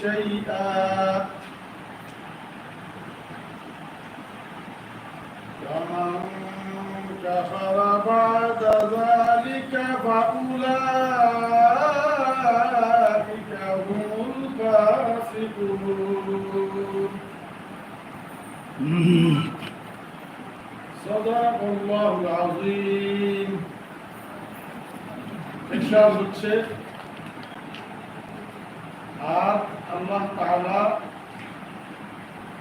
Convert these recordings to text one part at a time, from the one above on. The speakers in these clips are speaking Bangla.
شيئا ومن كفر بعد ذلك فأولئك هم الفاسقون صدق الله العظيم إن شاء الله আর আল্লাহ তাআলা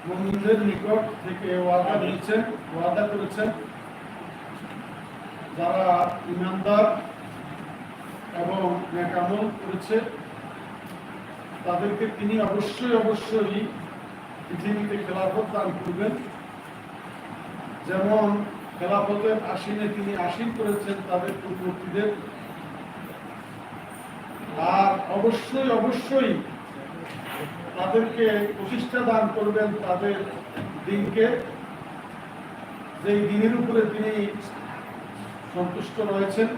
মুমিনদের নিকট থেকে ওয়াদা দিয়েছেন, ওয়াদা করেছেন যারা ইমানদার এবং নেকামল করেছে, তাদেরকে তিনি অবশ্যই অবশ্যই পৃথিবীতে খেলাফত দান করবেন। যেমন খেলাফতের আসীনে তিনি আসীন করেছেন তাদের পূর্ববর্তীদের। আর অবশ্যই অবশ্যই তাদেরকে প্রতিষ্ঠা দান করবেন তাদের দিনকে। যেই দিনের উপরে তিনি সন্তুষ্ট রয়েছেন,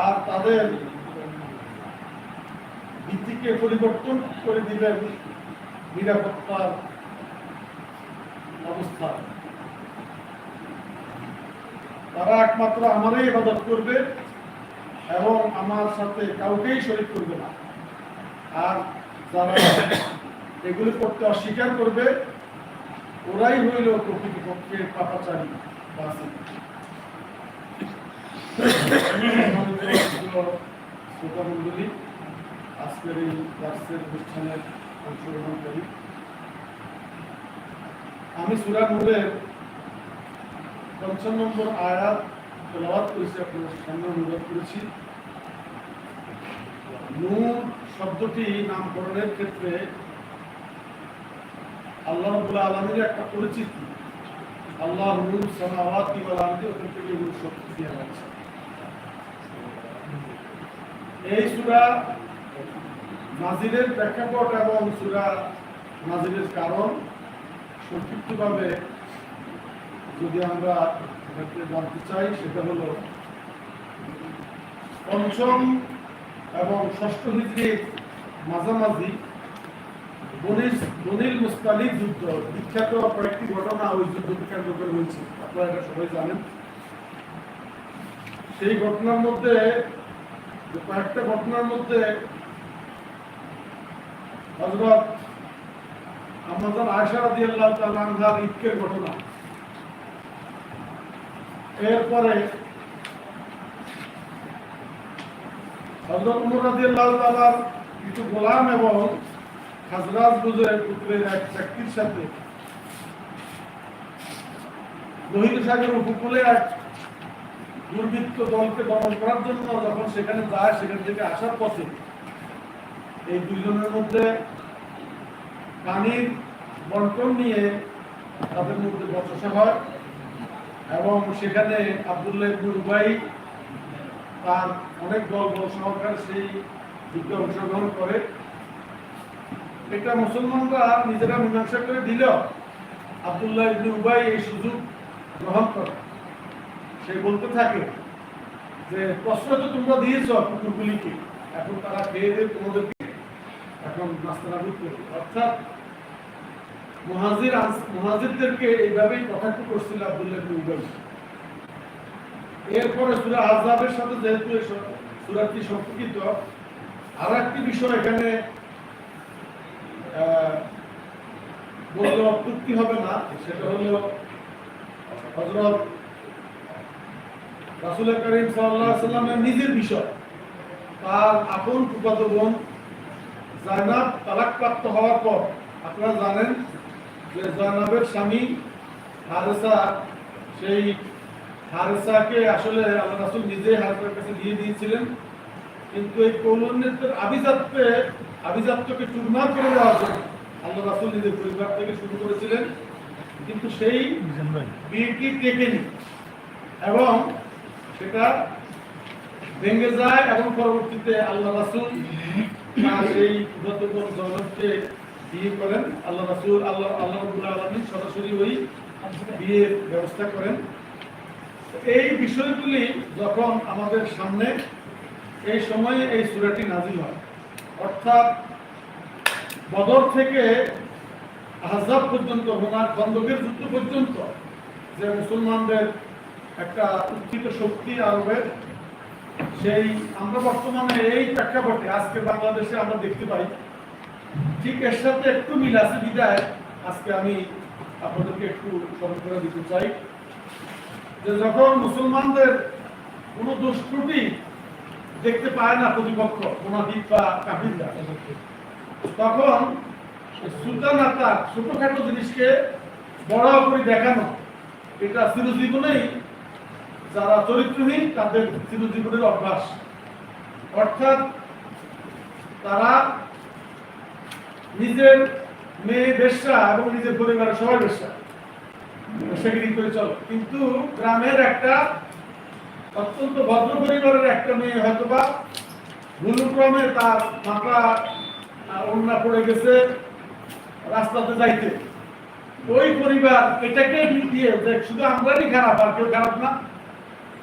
আর তাদের নীতিকে পরিবর্তন করে দিবেন নিরাপত্তার অবস্থা। তারা একমাত্র আমারই ইবাদত করবে এবং আমার সাথে কাউকেই শরীক করবে না। আর যারা এগুলি করতে অস্বীকার করবে, ওরাই হইল প্রকৃতপক্ষে পাপাচারী বাসী শ্রোতামণ্ডলী, আজকের এই দার্সের অনুষ্ঠানের অংশগ্রহণকারী, আমি সুরা নূরের পঞ্চম নম্বর আয়াত তেলাওয়াত করেছি আপনার সামনে অনুরোধ করেছি। নূর শব্দটি নামকরণের ক্ষেত্রে আল্লাহ রাব্বুল আলামিনের একটা পরিচিতি। আল্লাহ নূর সামাওয়াতি ওয়াল আরদি, ওখান থেকে নূর শব্দ দেওয়া হয়েছে এই সূরা নাজিলের প্রেক্ষাপট এবং সূরা নাজিলের কারণ সংক্ষিপ্তভাবে যদি আমরা জানতে চাই, সেটা হলো পঞ্চম এবং ষষ্ঠ হিজড়ির মাঝামাঝি বনির মুস্তালিক যুদ্ধ, বিখ্যাত কয়েকটি ঘটনা ওই করে হয়েছে আপনারা সবাই জানেন। সেই ঘটনার মধ্যে কয়েকটা ঘটনার মধ্যে আমাদের আয়সা ইটকের ঘটনা। এরপরে হজরত উমর রাদি আল্লাহ তালার কিছু গোলাম এবং খাজরাজ বুজুরের পুত্রের এক ব্যক্তির সাথে লোহিত সাগর উপকূলে এক দুর্বৃত্ত দলকে দমন করার জন্য যখন সেখানে যায়, সেখান থেকে আসার পথে এই দুইজনের মধ্যে পানির বন্টন নিয়ে তাদের মধ্যে বচসা হয় এবং সেখানে আবদুল্লাহ ইবনে উবাই তার অনেক বল সহকারে সেই যুদ্ধে অংশগ্রহণ করে। এটা মুসলমানরা নিজেরা মীমাংসা করে দিল আবদুল্লাহ ইবনে উবাই এই সুযোগ গ্রহণ করে। সে বলতে থাকে যে, প্রশ্ন তো তোমরা দিয়েছ কুকুরগুলিকে, এখন তারা খেয়ে দিয়ে তোমাদেরকে এখন নাস্তানাবুদ করবে। অর্থাৎ মহাজির মহাজিরদেরকে এইভাবেই কটাক্ষ করছিল আব্দুল্লাহ ইবনে উবাই। এরপরে সূরা আযাবের সাথে যেহেতু সূরাটি সম্পর্কিত আর একটি বিষয় এখানে বললে অত্যুক্তি হবে না, সেটা হলো হযরত রাসূল করিম আলাইহি সাল্লামের নিজের বিষয়। তার আপন ফুফাতো বোন জায়নাব তালাকপ্রাপ্ত হওয়ার পর, আপনারা জানেন যে জয়নাবের স্বামী হারেসা সেই হারেসাকে আসলে আল্লাহ রাসুল নিজেই হারেসার কাছে দিয়ে দিয়েছিলেন। কিন্তু এই আভিজাত্যে, আভিজাত্যকে করে দেওয়ার জন্য আল্লাহ রাসুল নিজের পরিবার থেকে শুরু করেছিলেন। কিন্তু সেই বিয়েটি টেকেনি এবং সেটা ভেঙে যায় এবং পরবর্তীতে আল্লাহ রাসুল সেই জনককে বিয়ে করেন। আল্লাহ রাসুল, আল্লাহ আল্লাহ সরাসরি ওই বিয়ের ব্যবস্থা করেন। এই বিষয়গুলি যখন আমাদের সামনে, এই সময়ে এই সুরাটি নাজিল হয়। অর্থাৎ বদর থেকে আহজাব পর্যন্ত হোনার খন্দকের যুদ্ধ পর্যন্ত যে মুসলমানদের একটা উত্থিত শক্তি আরবের, সেই আমরা বর্তমানে এই প্রেক্ষাপটে, আজকে বাংলাদেশে আমরা দেখতে পাই। ঠিক এর সাথে একটু মিল আছে বিদায়। আজকে আমি আপনাদেরকে একটু স্মরণ করে দিতে চাই। যে যখন মুসলমানদের কোনো দোষ ত্রুটি দেখতে পায় না প্রতিপক্ষ, মোনাফিক বা কাফিররা, তখন সুলতান আতার ছোটখাটো জিনিসকে বড় করে দেখানো, এটা চিরজীবনেই যারা চরিত্রহীন তাদের চিরজীবনের অভ্যাস। অর্থাৎ তারা নিজের মেয়ে বেশ্যা এবং নিজের পরিবারের সবাই বেশ্যা। সেগুলি করে চলো। কিন্তু গ্রামের একটা অত্যন্ত ভদ্র পরিবারের একটা মেয়ে হয়তোবা ভুলক্রমে তার মাথা অন্যা পড়ে গেছে রাস্তাতে যাইতে। ওই পরিবার এটাকে দিয়ে শুধু আমরাই খারাপ, আর কেউ খারাপ না।